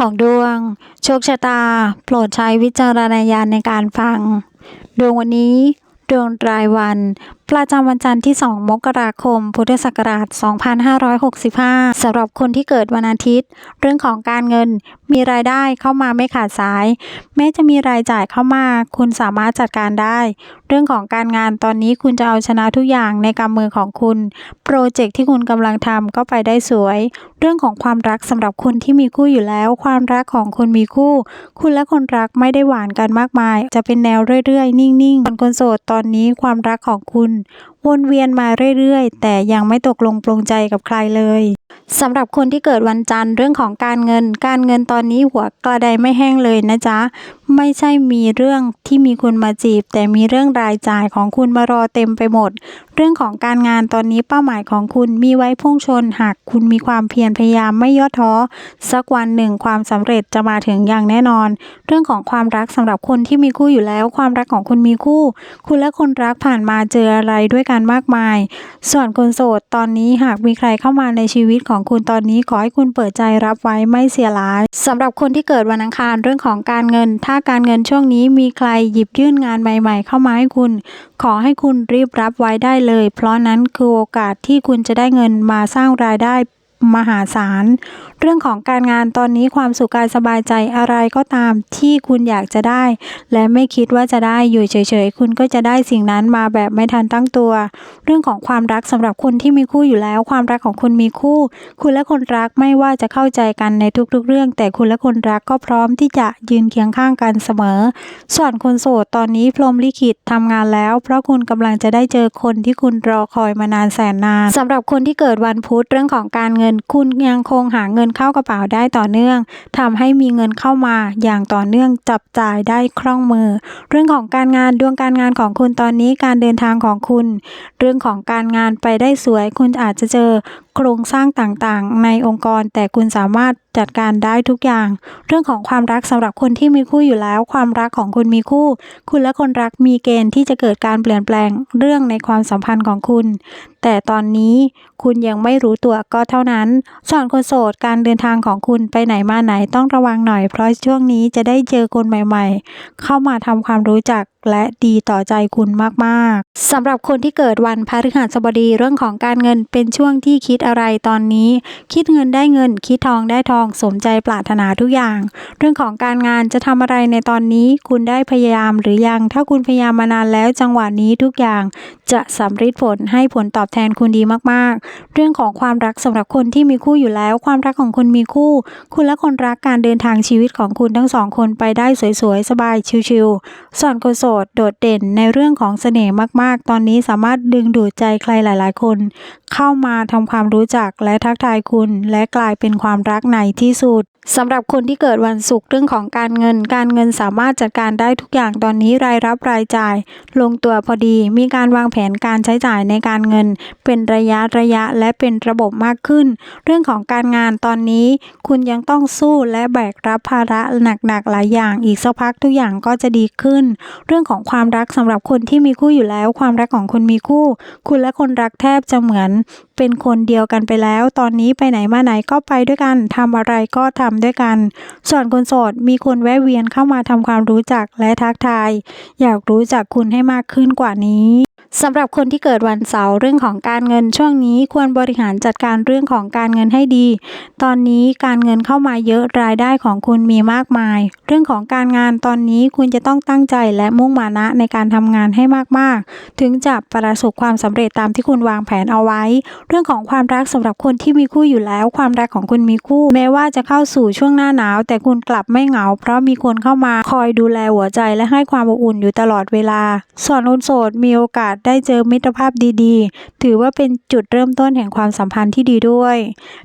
ของดวง โชคชะตา โปรดใช้วิจารณญาณในการฟัง ดวงวันนี้ ดวงรายวัน ประจำวันจันทร์ที่ 2 มกราคม พุทธศักราช 2565 สำหรับคนที่เกิดวันอาทิตย์ เรื่องของการเงินมีรายได้เข้ามาไม่ขาดสาย แม้จะมีรายจ่ายเข้ามา คุณสามารถจัดการได้ เรื่องของการงานตอนนี้คุณจะเอาชนะทุกอย่างในกำมือของคุณ โปรเจกต์ที่คุณกำลังทำก็ไปได้สวย เรื่องของความรักสำหรับคนที่มีคู่อยู่แล้ว ความรักของคนมีคู่ คุณและคนรักไม่ได้หวานกันมากมาย จะเป็นแนวเรื่อยๆ นิ่งๆส่วนคนโสดตอนนี้ความรักของคุณวนเวียนมาเรื่อยๆ แต่ยังไม่ตกลงปรงใจกับใครเลยสำหรับคนที่เกิดวันจันทร์เรื่องของการเงิน การเงินตอนนี้หัวกระไดไม่แห้งเลยนะจ๊ะ ไม่ใช่มีเรื่องที่มีคุณมาจีบ แต่มีเรื่องรายจ่ายของคุณมารอเต็มไปหมด เรื่องของการงานตอนนี้เป้าหมายของคุณมีไว้พุ่งชน หากคุณมีความเพียรพยายามไม่ย่อท้อ สักวันหนึ่งความสำเร็จจะมาถึงอย่างแน่นอน เรื่องของความรักสำหรับคนที่มีคู่อยู่แล้ว ความรักของคุณมีคู่ คุณและคนรักผ่านมาเจออะไรด้วยกันมากมาย ส่วนคนโสดตอนนี้หากมีใครเข้ามาในชีวิตของคุณตอนนี้ขอให้คุณเปิดใจรับไว้ไม่เสียหลายสำหรับคนที่เกิดวันอังคารเรื่องของการเงินถ้าการเงินช่วงนี้มีใครหยิบยื่นงานใหม่ ๆ เข้ามาให้คุณ ขอให้คุณรีบรับไว้ได้เลย เพราะนั้นคือโอกาสที่คุณจะได้เงินมาสร้างรายได้มหาศาลเรื่องของการงานตอนนี้ความสุขกายสบายใจอะไรก็ตามที่คุณอยากจะได้ และไม่คิดว่าจะได้อยู่เฉยๆ คุณก็จะได้สิ่งนั้นมาแบบไม่ทันตั้งตัว เรื่องของความรักสำหรับคนที่มีคู่อยู่แล้ว ความรักของคุณมีคู่ คุณและคนรักไม่ว่าจะเข้าใจกันในทุกๆ เรื่อง แต่คุณและคนรักก็พร้อมที่จะยืนเคียงข้างกันเสมอ ส่วนคนโสดตอนนี้พรมลิขิตทำงานแล้ว เพราะคุณกำลังจะได้เจอคนที่คุณรอคอยมานานแสนนานสำหรับคนที่เกิดวันพุธเรื่องของการเงินคุณยังคงหาเงินเข้ากระเป๋าได้ต่อเนื่องทำให้มีเงินเข้ามาอย่างต่อเนื่องจับจ่ายได้คล่องมือ เรื่องของการงานดวงการงานของคุณตอนนี้การเดินทางของคุณ เรื่องของการงานไปได้สวย คุณอาจจะเจอโครงสร้างต่างๆ ในองค์กร แต่คุณสามารถจัดการได้ทุกอย่าง เรื่องของความรักสำหรับคนที่มีคู่อยู่แล้ว ความรักของคุณมีคู่ คุณและคนรักมีเกณฑ์ที่จะเกิดการเปลี่ยนแปลงเรื่องในความสัมพันธ์ของคุณ แต่ตอนนี้คุณยังไม่รู้ตัวก็เท่านั้นส่วนคนโสดการเดินทางของคุณไปไหนมาไหนต้องระวังหน่อย เพราะช่วงนี้จะได้เจอคนใหม่ๆ เข้ามาทำความรู้จักและดีต่อใจคุณมากๆสำหรับคนที่เกิดวันพฤหัสบดีเรื่องของการเงินเป็นช่วงที่คิดดอะไรตอนนี้ คิดเงินได้เงิน คิดทองได้ทองสมใจปรารถนาทุกอย่าง เรื่องของการงานจะทำอะไรในตอนนี้ คุณได้พยายามหรือยัง ถ้าคุณพยายามมานานแล้วจังหวะนี้ทุกอย่างจะสำเร็จผลให้ผลตอบแทนคุณดีมากๆ เรื่องของความรักสำหรับคนที่มีคู่อยู่แล้ว ความรักของคุณมีคู่ คุณและคนรักการเดินทางชีวิตของคุณทั้งสองคนไปได้สวยๆสบายชิวๆส่วนคนโสดโดดเด่นในเรื่องของเสน่ห์มากๆ ตอนนี้สามารถดึงดูดใจใครหลาย ๆ คน เข้ามาทำความรู้จักและทักทายคุณ และกลายเป็นความรักในที่สุดสำหรับคนที่เกิดวันศุกร์เรื่องของการเงิน การเงินสามารถจัดการได้ทุกอย่างตอนนี้รายรับรายจ่าย ลงตัวพอดี มีการวางแผนการใช้จ่ายในการเงิน เป็นระยะระยะและเป็นระบบมากขึ้น เรื่องของการงานตอนนี้ คุณยังต้องสู้และแบกรับภาระหนักๆหลายอย่าง อีกสักพักทุกอย่างก็จะดีขึ้น เรื่องของความรักสำหรับคนที่มีคู่อยู่แล้ว ความรักของคุณมีคู่ คุณและคนรักแทบจะเหมือน เป็นคนเดียวกันไปแล้ว ตอนนี้ไปไหนมาไหนก็ไปด้วยกันทำอะไรก็ทำด้วยกัน ส่วนคนโสดมีคนแวะเวียนเข้ามาทำความรู้จักและทักทาย อยากรู้จักคุณให้มากขึ้นกว่านี้ สำหรับคนที่เกิดวันเสาร์เรื่องของการเงินช่วงนี้ควรบริหารจัดการเรื่องของการเงินให้ดี ตอนนี้การเงินเข้ามาเยอะรายได้ของคุณมีมากมาย เรื่องของการงานตอนนี้คุณจะต้องตั้งใจและมุ่งมานะในการทำงานให้มากๆ ถึงจะประสบความสำเร็จตามที่คุณวางแผนเอาไว้ เรื่องของความรักสำหรับคนที่มีคู่อยู่แล้ว ความรักของคุณมีคู่ แม้ว่าจะเข้าสู่ช่วงหน้าหนาว แต่คุณกลับไม่เหงา เพราะมีคนเข้ามาคอยดูแลหัวใจและให้ความอบอุ่นอยู่ตลอดเวลา ส่วนคนโสดมีโอกาสได้เจอมิตรภาพดีๆ ถือว่าเป็นจุดเริ่มต้นแห่งความสัมพันธ์ที่ดีด้วย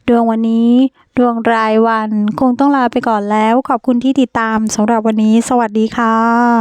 ดวงวันนี้ ดวงรายวันคงต้องลาไปก่อนแล้ว ขอบคุณที่ติดตามสำหรับวันนี้ สวัสดีค่ะ